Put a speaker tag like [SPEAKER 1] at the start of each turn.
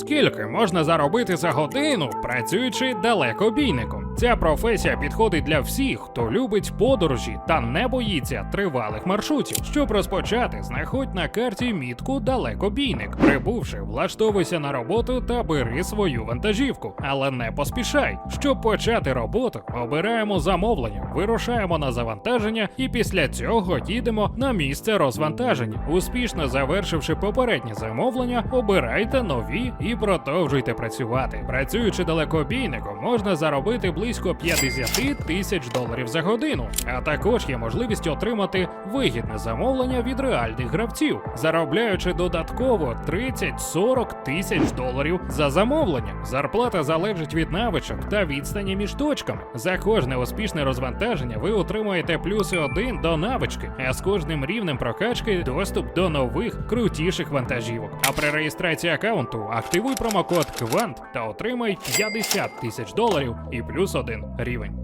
[SPEAKER 1] Скільки можна заробити за годину, працюючи далекобійником? Ця професія підходить для всіх, хто любить подорожі та не боїться тривалих маршрутів. Щоб розпочати, знаходь на карті мітку далекобійник. Прибувши, влаштовуйся на роботу та бери свою вантажівку, але не поспішай. Щоб почати роботу, обираємо замовлення, вирушаємо на завантаження і після цього їдемо на місце розвантаження. Успішно завершивши попереднє замовлення, обирайте нові і продовжуйте працювати. Працюючи далекобійником, можна заробити близько 50 тисяч доларів за годину. А також є можливість отримати вигідне замовлення від реальних гравців, заробляючи додатково 30-40 тисяч доларів за замовлення. Зарплата залежить від навичок та відстані між точками. За кожне успішне розвантаження ви отримуєте плюси один до навички, а з кожним рівнем прокачки доступ до нових крутіших вантажівок. А при реєстрації аккаунту активуй промокод КВАНТ та отримай 50 тисяч доларів і плюс один рівень.